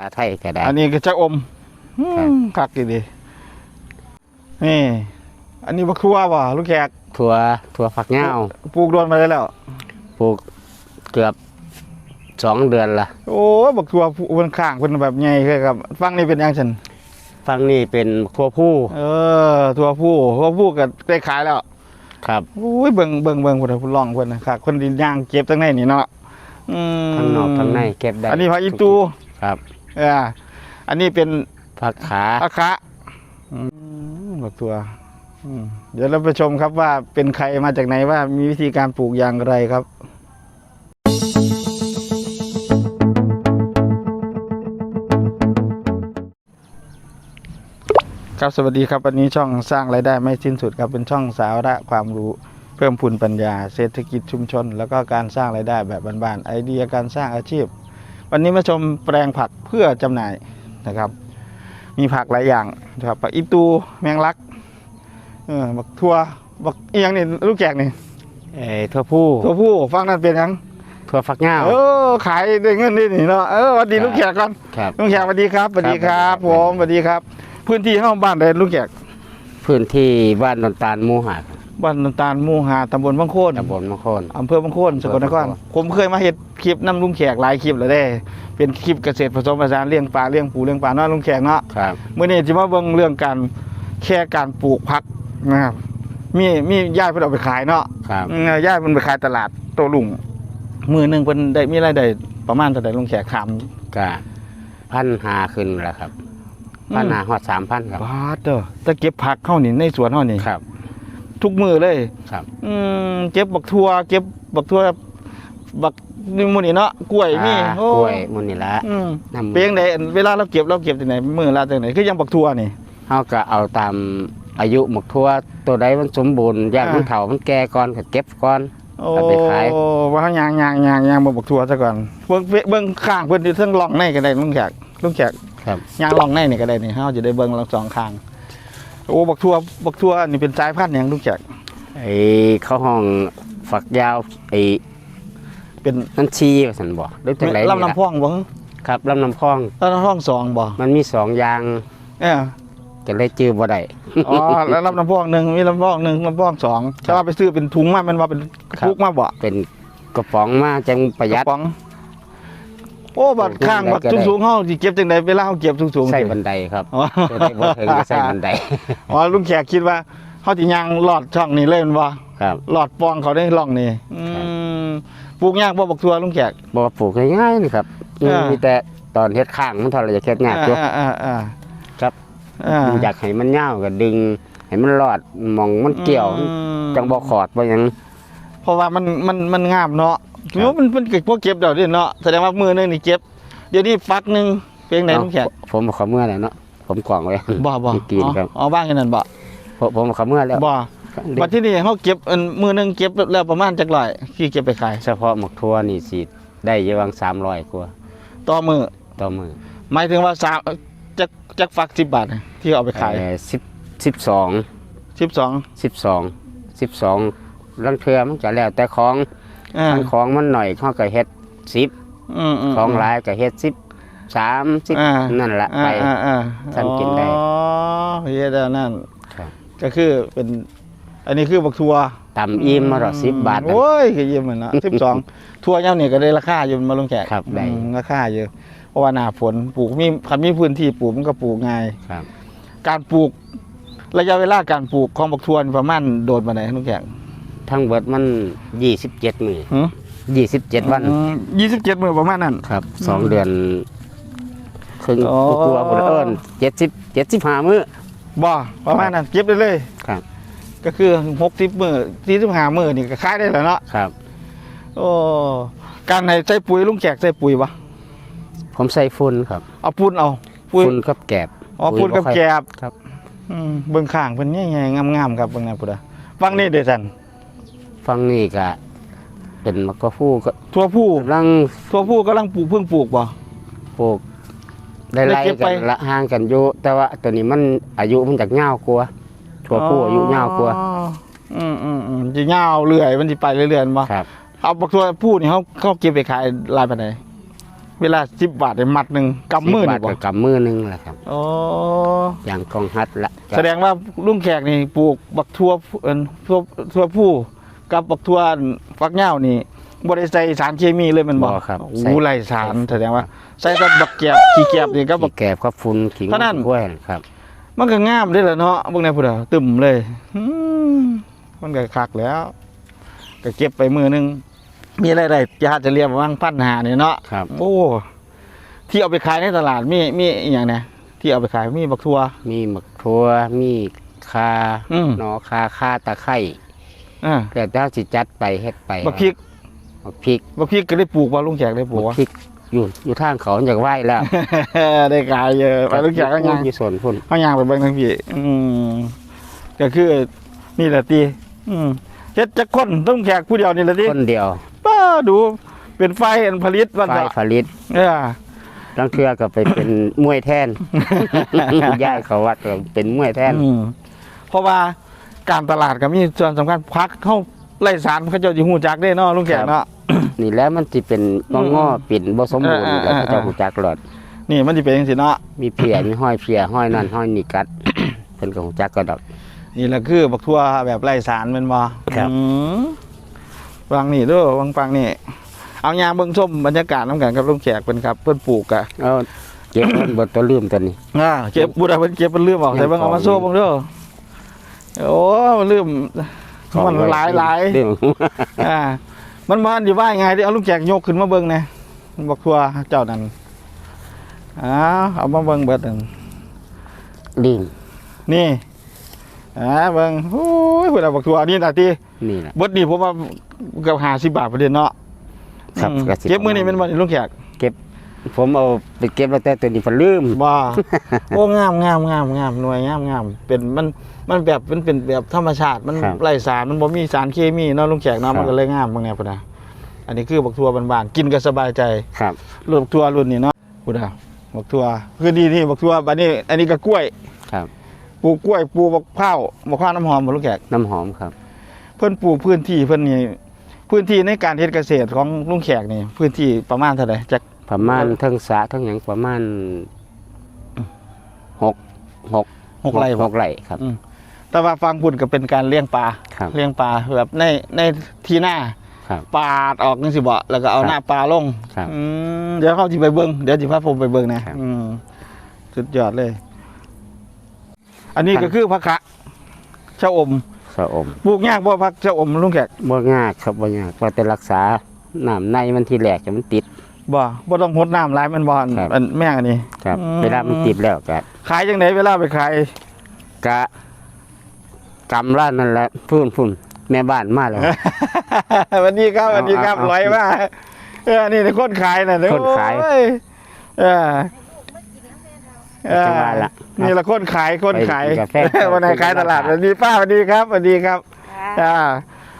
อาไทยก็ได้ อันนี้ก็จะอมอืครับมคักดีดีนี่ อันนี้บักทั่วบ่ลูกแขกถั่วถั่วฝักยาวปลูกโดนมาได้แล้ว ปลูกเกือบสองเดือนละโอ้ยบักทั่วผู้เพิ่นข้างเพิ่นแบบใหญ่เลยครับ ฟังนี่เป็นยังฉันฟังนี่เป็นทั่วผู้เออทั่วผู้ทั่วผู้ก็ได้ขายแล้ว ครับโอ้ยเบิ่งเบิ่งเบิ่งเพิ่นน่ะเพิ่นลองเพิ่นนะครับคนดินย่างเก็บทั้งในนี่เนาะอืมทั้งนอกทั้งในเก็บได้อันนี้ผักอีตู ครับ เอออันนี้เป็นผักขาอาคะอืมบักตัวอืมเดี๋ยวเราไปชมครับว่าเป็นใครมาจากไหนว่ามีวิธีการปลูกอย่างไรครับครับสวัสดีครับวันนี้ช่องสร้างรายได้ไม่สิ้นสุดครับเป็นช่องสาระความรู้เพิ่มพูนปัญญา เศรษฐกิจชุมชน แล้วก็การสร้างรายได้แบบบ้านๆไอเดียการสร้างอาชีพ วันนี้มาชมแปลงผักเพื่อจำหน่ายนะครับ มีผักหลายอย่างนะครับผักอีตูแมงลักเออบักทั่วบักเอียงนี่ลูกแกกนี่เอ่อทั่วผู้ตัวผู้ฟังนั่นเป็นหยังทั่วฝักยาวเออขายได้เงินนี่นี่เนาะเออสวัสดีครับลูกแขกก่อนครับลูกแขกสวัสดีครับสวัสดีคครัรับบผมสวัสดีครับ พื้นที่ห้องบ้านใดลูกแขกพื้นที่บ้านนนตาลหมูหาดบ้านน้ำตาลหมู่หาดตำบลบางโคนตำบลมะโคนอำเภอบางโคนสกลนครอำเภอบางโคนผมเคยมาเห็ด คลิปน้ำลุงแขกหลายคลิปเลยได้ เป็นคลิปเกษตรผสมผสานเลี้ยงปลาเลี้ยงปูเลี้ยงปลาเนาะลุงแขกเนาะครับเมื่อนี้จะมาเบิ่งเรื่องการแค่การปลูกผักนะครับมีมีญาติเพิ่นเอาไปขายเนาะครับอืมญาติเพิ่นไปขายตลาดโตลุงมือหนึงเพิ่นได้มีรายได้ประมาณเท่าใดลุงแขกถามก็พันหาขึ้นแล้วครับอืมพันหาหอดสามพันครับบาทเด้อแต่เก็บผักเฮานี่ในสวนเฮานี่ครับทุกมือเลย ครับ อืมเก็บบักทั่ว เก็บบักทั่วบัก นี่มื้อนี้เนาะกล้วยมีอ่าโอ้กล้วยมุนี่ละอืมนำเป็นจังไดเวลาเราเก็บเราเก็บที่ไหนมือละจังไดคือยังบักทั่วนี่เขาก็เอาตามอายุหมกทั่วตัวใดมันสมบูรณ์อย่างอ่ามั มันเถามันแก่ก่อนก็เก็บก่อน โอ้เอาไปขาย ว่าเขายางยางยางยางมาบักทั่วซะก่อนเบิ่งเบิ่งข้างเพิ่นอยู่เทั้งร่องในก็ได้ลุงแขกลุงแขก ครับ ยางร่องในนี่ก็ได้นี่เฮาจะได้เบิ่งทั้งสองข้าง โอ้บักทั่วบักทั่วนี่เป็นสายพันธุ์หยังลุงแขกไอ้เข้าห้องฝักยาวไอ้ เป็นนันชีว่าสันบอกหรือจังไรลำน้ำพองบ่ครับลำน้ำพองลำน้ำพองสองบ่มันมีสองอย่างเออก็เลยจื้อบ่ได้อ๋อแล้วลำน้ำพองหนึ่งมีลำน้ำพองหนึ่งลำน้ำพองสองแต่ว่าไปซื้อเป็นถุงมามันว่าเป็นกระปุกมาบ่เป็นกระป๋องมาจังประหยัดกป๋องโอ้บัดข้างบัดก็ได้สูงๆเฮาสิเก็บจังไดเวลาเฮาเก็บสูงๆใส่สิบันไดครับอ๋อตัวได้บ่ถึงก็ใส่บันไดอ๋อลุงแขกคิดว่าเขาจะย่างหลอดช่องนี้เลยแมันบ่ครับหลอดปองเขาได้ร่องนี่อืม ปลูกยากบ่บักทัวลุงแขกบอกว่าปลูกง่ายๆนี่ครับอ่ามี มีแต่ตอนเฮ็ดข้างมันเท่าไรจะเฮ็ดง่ายตัวอ่าอ่าอ่าครับ อ่าอยากให้มันยาวก็ดึงให้มันรอดมองมันเกี่ยว อืมจังบ่ขอดบ่หยัง เพราะว่ามันมันมันงามเนาะครับถือว่ามันมันเก็บพวกเก็บเดี๋ยวนี้เนาะแสดงว่ามือหนึงนี่เก็บ เดี๋ยวนี้ฟักหนึงเพียงไหนลุงแขกเอาผมขอเมื่อแล้วเนาะผมกล่องไว้ บ่บ่มีกินครับ อ๋อบ้างอย่างนั้นบ่ผมผมขอเมื่อแล้วบ่ บัดที่นี่เขาเก็บอันมือหนึงเก็บแล้วประมาณจักร้อยที่เก็บไปขาย เฉพาะหมกทั่วนี่สิได้เยอะวัง300กว่าต่อมือต่อมือหมายถึงว่าสามจักจักฟัก10บาทที่เอาไปขายเอ่อ10 12 12 12 12ลังเทือมันจะแล้วแต่ของอ่ามันของมันหน่อยเขาก็เฮ็ด10อืมมของหลายก็เฮ็ด10 3อ่า10นั่นละอ่าไป อ่าอ่าท่านกินได้อ๋อเฮ็ดแล้วนั่นครับ ก็คือเป็น อันนี้คือบักทัวตำอิ่มมาหรอ10บาทนั่นโอ้ยก็ยิ้มเหมือนนะสิบสองทัวย่ำเนี่ยก็ได้ราคาอยู่มาลงแขกครับได้อืมราคาอยู่เพราะว่าหน้าฝนปลูกมีคันมีพื้นที่ปลูกมันก็ปลูกง่าย ครับ การปลูก ระยะเวลาการปลูกของบักทัวนี่ประมาณโดดมาไหนลุงแขกทั้งเบิดมัน27มื้อหือ27วัน ยี่สิบเจ็ดมือประมาณนั้น ครับสองเดือนครึ่งอ๋อ กลัวๆบ่ได้เอิ้น70 75มื้อ บ่ประมาณนั้นเก็บได้เลยครับ ก็คือหกสิบมือสี่สิบห้ามือนี่ก็ขายได้แล้วเนาะครับ โอ้การไหนใส่ปุ๋ยลุงแขกใส่ปุ๋ยวะผมใส่ฝุ่นครับเอาปูนเอาปุ๋ยฝุ่นกับแกบอ๋อปูนกับแกบครับอืมเบิ่งข้างเป็นใหญ่ๆงามๆครับเบิ่งนะพุทธะฟังนี่เด้อท่านฟังนี่ก็เป็นมะกะฟูก็ทั่วผู้กำลังทั่วผู้กำลังปลูกเพิ่งปลูกบ่ปลูกได้ได้ไล่เก็บกัไปนละห่างกันอยู่แต่ว่าตัวนี้มันอายุมันจากยาว กว่าทั่วผู้อายุยาวกว่าอ๋ออืมอืมอืมจะยาวเรื่อยมันสิไปเรื่อยๆบ่ครับ เอาบักทั่วผู้นี่เขาเขาเก็บไปขายลายปานใดเวลาสิบบาทเนี่ยมัดหนึ่งกำมือสิบบานี่ทบ่กับกำมือหนึงแหละครับโอ้อย่างกองฮัดละแสดงว่าลุงแขกนี่ปลูกบักทั่วเอิ้นทั่วทั่วผู้กับบักทั่วฟักเหย้านี่บ่ได้ใส่สารเคมีเลยแมันบ่ครับโอ้ไรสารแสดงว่า ใส่กับบักแกบขี้แกบนี่ก็บักขี้แกบก็ฟุ้นขิงเท่านั้นกล้วยครับ มันก็งามเด้อล่ะเนาะเบิ่งในพุ่นน่ะตึมเลยอืมมันก็คักแล้ว ก็เก็บไปมือหนึง มีอะไรได้ญาติจะเรียกว่าพันหานี่เนาะครับโอ้ที่เอาไปขายในตลาดมีมีอหย่างเนี่ยที่เอาไปขายมีบักทั่วมีหมักทั่วมีคาอืมหนอคาคาตะไคร้อ่าแต่ถ้าสิจัดไปเฮ็ดไปบักพริกบักพริกบักพริกก็ได้ปลูกว่าลุงแขกได้ปลูกบัวะกพริก อยู่อยู่ทางเขาอยากไหว้แล้วได้ขายเยอะไปลุงแขกก็ยังอยู่ส่วนพุ่นเขายังไปเบิ่งทั้งพี่อืมก็คือนี่แหละตีอืมเฮ็ดจักคนลุงแขกผู้เดียวนี่แหละตีคนเดียวป้าดูเป็นไฟอันผลิตวันไฟละผลิตเออลังเทือก็ไปเป็นมวยแทนย้ายเขาวัดก็เป็นมวยแทนอืมเพราะว่าการตลาดก็มีส่วนสำคัญพักเข้าไล่สารเขาเจ้าสิฮู้จักได้เนาะลุงแขกเนาะ นี่แล้วมันสิเป็นงออืมงอๆปิ่นบ่สมบูรณ์เออเออแล้วเขาเจะเออหูจักหลอด นี่มันสิเป็นจังซี่เนาะมีเพียมีห้อยเพียห้อยนั่นห้อยนี่กัด เพิ่นก็หูจักก็ดอก นี่แหละคือบักทั่วแบบไร้สารแม่นบ่ครับ อืมวางนี่เด้อวางฟังนี่ เอายางเบิ่งชมบรรยากาศน้ำกันกับลุงแขกเพิ่นครับเพิ่นปลูกอะเอาเก็บมันบนตัวลืมตัวนี้ อ่าเก็บบุดาเพิ่นเก็บเพิ่นลืมออกใส่เบิ่งเอามาโซ่เบิ่งเด้อโอ้มันลืมมันหลายหลาย เรื่อง อ่า มันบ่ทันสิว่ายังไงเด้เอาลุงแขกยกขึ้นมาเบิ่งแหน่บักทั่วเจ้านั่นอ้าวเอามาเบิ่งเบิดนั่นลิงนี่อ่าเบิ่งโอ้ยพุ่นน่ะบักทั่วนี่น่ะตินี่แหละเบิดนี่ผมว่าเกือบ50บาทประเด็นเนาะครับอืมก็สิเก็บมื้อนี้แม่นบ่ลุงแขก ผมเอาไปเก็บแล้วแต่ตัวนี้เพิ่นลืมบ่โอ้งามงามงามงามหน่วยงามงามเป็นมันมันแบบมันเป็นแบบธรรมชาติมันครับไร้สารมันบ่มีสารเคมีเนาะลุงแขกเนาะครับมันก็เลยงามบางแนวพุ่นน่ะอันนี้คือบักทั่วบานๆกินก็สบายใจครับรุ่นบักทั่วรุ่นนี้เนาะพุ่นน่ะบักทั่วคือดีนี่บักทั่วบัดนี้ อันนี้ก็กล้วยครับปลูกกล้วยปลูกบักพร้าวบักพร้าวน้ำหอมบ่ลุงแขกน้ำหอมครับ เพิ่นปลูกพื้นที่เพิ่นนี่พื้นที่ในการเฮ็ดเกษตรของลุงแขกนี่พื้นที่ประมาณเท่าไหร่จัก ประมาณทั้งสระทั้งหยังประมาณหกหกหกไร่หกไร่ครับ แต่ว่าฟังพุ่นก็เป็นการเลี้ยงปลาครับเลี้ยงปลาแบบในในที่หน้าครับปาดออกนี่สิบ่แล้วก็เอาครับหน้าปลาลงครับอืมเดี๋ยวเขาสิไปเบิ่งเดี๋ยวสิพาผมไปเบิ่งนะครับอืมสุดยอดเลย อันนี้ครับก็คือผักคะชะอมสะอมปลูกยากบ่ผักชะอมลุงแขกบ่ยากครับบ่ยากว่าแต่รักษาน้ำในมันที่แหลกจะมันติด บ่บ่ต้องรดน้ำหลายมันบ่อนครับ อันแม่งอันนี้ครับอืมเวลามันติดแล้วก็ขายจังไดเวลาไปขายกะกำร้านนั่นแหละพุ่นพุ่นแม่บ้านมาแล้วสวัสดีครับสเอาวัสดีครับเอาเอาร้อยว่าเออนี่คนขายน่ะเด้อคนขายโอ้เออเออจังหวะละนี่ละคนขายคนขายไปกินกาแฟวันไหนขายตลาดสวัสดีป้าสวัสดีครับสวัสดีครับ อ่า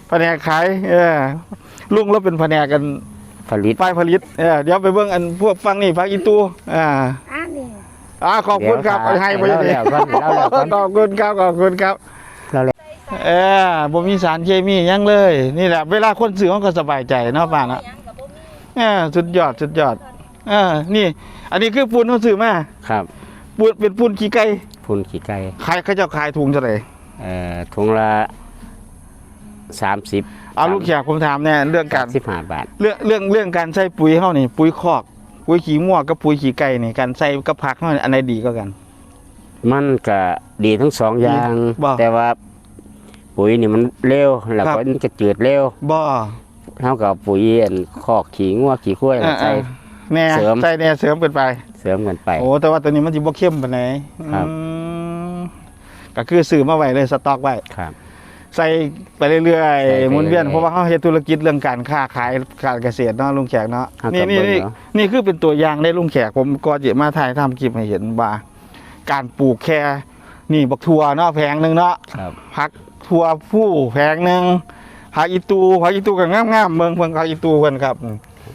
แผนกขายเออลุงเราเป็นแผนกกัน ผลิตฝ่ายผลิตเออเดี๋ยวไปเบิ่งอันพวกฟังนี่ฟังอีตูอ่าอันนี้อ่าขอบคุณครับเดี๋ยวให้ไปเล่าเลยแล้วก่อนเล่าแล้วก่อนขอบคุณครับขอบคุณครับเล่าแล้วเออบ่มีสารเคมีหยังเลย นี่แหละ เวลาคนซื้อเขาก็สบายใจเนาะป้าเนาะเออสุดยอดสุดยอดเออนี่ อันนี้คือปูนเขาซื้อมาครับปูนเป็นปูนขี้ไก่พุ่นขี้ไก่ขายเขาเจ้าขายถุงเท่าไหร่เอ่อถุงละสามสิบ เอาลูกแขกผมถามเนี่ยเรื่องการสิบห้าบาท เรื่องเรื่องเรื่องการใส่ปุ๋ยเฮานี่ปุ๋ยคอก ปุ๋ยขี้งัวกับปุ๋ยขี้ไก่นี่การใส่กับผักเฮานี่อันไหนดีกว่ากัน มันก็ดีทั้งสองอย่าง บ่แต่ว่า ปุ๋ยนี่มันเร็วแล้วครับก็มันจะจืดเร็วบ่ เท่ากับปุ๋ยอันคอกขี่งัวขี่ข้วยเออเอใส่อแน่เสริม ใส่แน่เสริมเกินไป เสริมกันไป โอ้แต่ว่าตัวนี้มันสิบ่เข้มปานไหนครับ อืมก็คือซื้อมาไว้เลยสต็อกไว้ ครับ ใส่ไปเรื่อยใส่ไปๆหมุนเวียนเรื่อยๆเพราะว่าเขาเฮ็ดธุรกิจเรื่องการค้าขายการเกษตรเนาะลุงแขกเนาะครับนี่นี่ครับนี่เบิ่งเนาะนี่คือเป็นตัวอย่างได้ลุงแขกผมก็จะมาถ่ายทำคลิปให้เห็นว่า การปลูกแค่นี่บักทั่วเนาะแพงหนึ่งเนาะ ครับผักทั่วผู้แพงหนึ่งผักอีตูผักอีตูกับงามๆเมืองเมืองผักอีตูเพิ่นครับ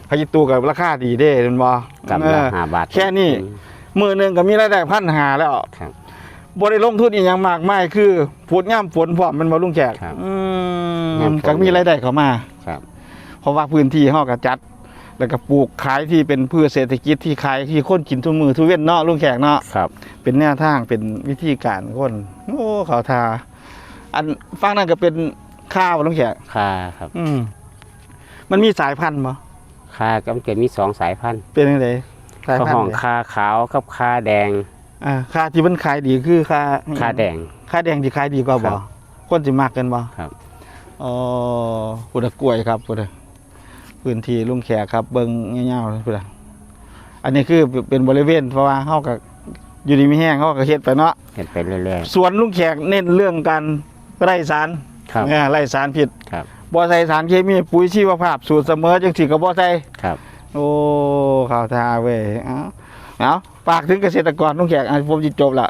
ผักอีตูกับราคาดีเด้เห็นบ่กับเอละอ ห้าบาทแค่นี้มือหนึ่งก็มีรายได้พันหาแล้วครับ บ่ได้ลงทุนอีหยังมากมายคือฝนย่ำฝนพร้อมมันบ่ลุงแขกครับอืย่ำมฝนก็มีรายได้เข้ามา ครับ เพราะว่าพื้นที่เฮาก็จัด แล้วก็ปลูกขายที่เป็นพืชเศรษฐกิจที่ขายที่คนกินทุกมือทุกเว้นเนาะลุงแขกเนาะครับ เป็นแนวทางเป็นวิธีการคนโอ้เขาทา อันฟังนั่นก็เป็นข้าวลุงแขกคาครับ อืมมันมีสายพันธุ์มั้คาก็เกิดมีสองสายพันธุ์เป็นยังไงสายก็พันห้องธุ์เนี่ยคาขาวกับคาแดง อ่าค่าที่มันขายดีคือค่าคาแดง ค่าแดงที่ขายดีกว่าครับ่บคนสิมักกันบ่ครับอ๋อพุทธกล้วยครับพุทธพื้นที่ลุงแขกครับเบิ่งเงี้ยวๆพุทธอันนี้คือเป็นบริเวณเพราะว่าเฮากับอยู่ดีมีแห้งเฮาก็เฮ็ดไปเนาะเห็นไปเรื่อยสวนลุงแขกเน้นเรื่องการไร่สารๆครับเออไร่สารผิดครับบ่ใส่สารเคมีปุ๋ยชีวภาพสูตรเสมอจังซี่ก็บ่ใส่ครับ โอ้ข่าวทาเว้ยเอาเอา ฝากถึงเกษตรกรลุงแขกอะผมสิจบละ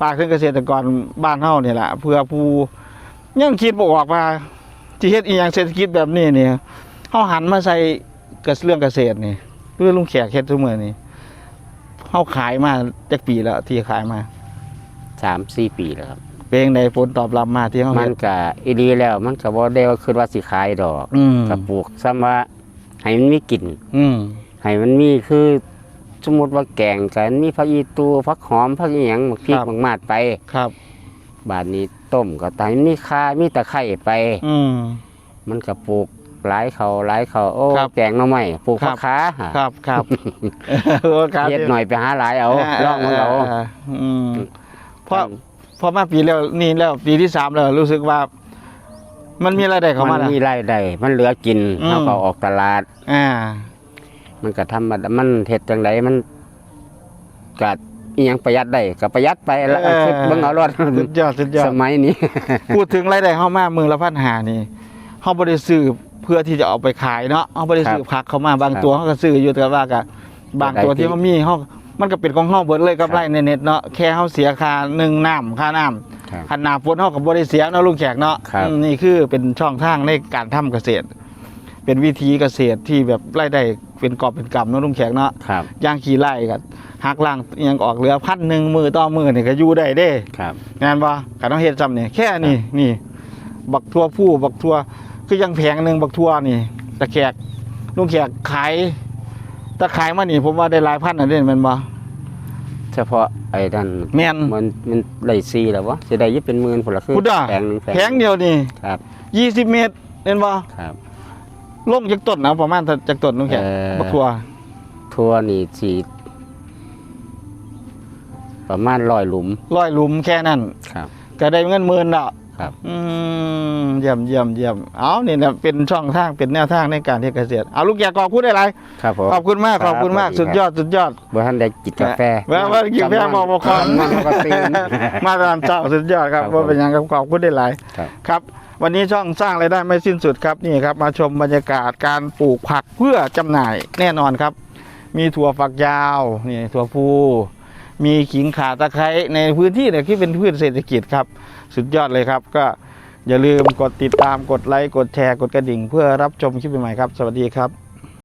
ฝากถึงเกษตรกรบ้านเฮานี่ล่ะเพื่อผู้ยังคิดบ่ออกว่าที่เฮ็ดอีหยังเศรษฐกิจแบบนี้เนี่ยเฮาหันมาใส่กับเรื่องเกษตรนี่เรื่องลุงแขกเฮ็ดทุกมื้อนี่เฮาขายมาจักปีแล้วที่ขายมาสามสี่ปีแล้วครับเป็นจังไดผลตอบรับมาที่เฮามัเฮ็นด ก็อีดีแล้ว มันก็บ่ได้ว่าคือว่าสิขายดอกอืม ก็ปลูกซ้ำว่าให้มันมีกลิ่นอืมให้มันมีคือ สมมติว่าแกงกันมีผักอีตูผักหอมผักอีหยังหมักพริกครับหมักมาดไป ครับ บาดนี้ต้มก็ตายมีคามีตะไคร้ไป อืม มันก็ปลูกหลายเขาหลายเขาโอ้ครับแกงหน่อไม้ปลูกครัผับ กขาครับครับโอ้ครับเฮ็ดหน่อยไปหาหลายเอาลองมันเอาอืมเพราะพอมาปีแล้วนี่แล้วปีที่สามแล้วรู้สึกว่า มันมีรายได้เข้ามัมานแล้วมีรายได้มันเหลือกินอืมเขาก็ออกตลาด อ่า มันก็ทำมามันเฮ็ดจังไดมันก็อีหยังประหยัดได้ก็ประหยัดไปแล้วเออ คิดเบิ่งเอารอดสุดยอดสุดยอสด มัยนี้ พูดถึงรายได้เข้ามามือละพันหานี่เขาบริซื้อเพื่อที่จะเอาไปขายเนาะเขาบริซื้อผักเข้ามาบางครับตัวเขาก็ซื้ออยู่แต่ว่าก็บางตัวได้ที่ที่เขามีเขามันก็เป็นของเขาเบิดเลยกับไรในเน็ตเนาะแค่เขาเสียค่าหนึ่งน้ำค่าน้ำครับหันหนาฝนเขากับบริเสียเนาะลุงแขกเนาะครับ อืมนี่คือเป็นช่องทางในการทำเกษตร เป็นวิธีเกษตรที่แบบรายได้ เป็นกอบเป็นกำเนาะลุงแขกเนาะครับย่างขี่ไล่กันหักล่างอิหยังออกเหลือพันหนึ่งมือต่อมือนี่ก็อยู่ได้เด้ครับงานบ่การต้องเฮ็ดซ้ำนี่แค่นี้นี่ บักทั่วผู้บักทั่วคือยังแพงหนึ่งบักทั่วนี่ตะแขกลุงแขกขายตะขายมานี่ผมว่าได้หลายพันอันนี้แม่นบ่เฉพาะไอ้นั่นแม่นมันมันได้ซีแล้ววะจะได้ยิบเป็นหมื่นผลละคือพุทธะแพงหนึงแพงเดียวนี่ครับ20เมตรเห็นบ่ครับ ลงจากต้นนะประมาณจากต้นลุงแขกเอ่อ บักทั่วทั่วนี่สีประมาณร้อยหลุม ร้อยหลุมแค่นั้นครับ ก็ได้เงินหมื่นแล้วครับ อืมเยี่ยมเยี่ยมเยี่ยมเอานี่นะเป็นช่องทางเป็นแนวทางในการเฮ็ดเกษตรเอาลูกแกขอบคุณได้หลายครับผม ขอบคุณมากคขรับอบคุณมากสวัสดีสุดยอดสุดยอด บ่ท่านได้กินกาแฟว่าว่ากินกาแฟบอกบอกก่อนมันก็ตื่น มาตามเจ้าสุดยอดครับครับผมว่าเป็นยังครับขอบคุณได้หลายครับ ครับ วันนี้ช่องสร้างรายได้ไม่สิ้นสุดครับนี่ครับมาชมบรรยากาศการปลูกผักเพื่อจำหน่ายแน่นอนครับ มีถั่วฝักยาวนี่ถั่วฟูมีขิงข่าตะไคร้ในพื้นที่เนี่ยที่เป็นพืชเศรษฐกิจครับ สุดยอดเลยครับ ก็อย่าลืมกดติดตามกดไลค์กดแชร์กดกระดิ่ง เพื่อรับชมคลิปใหม่ครับ สวัสดีครับ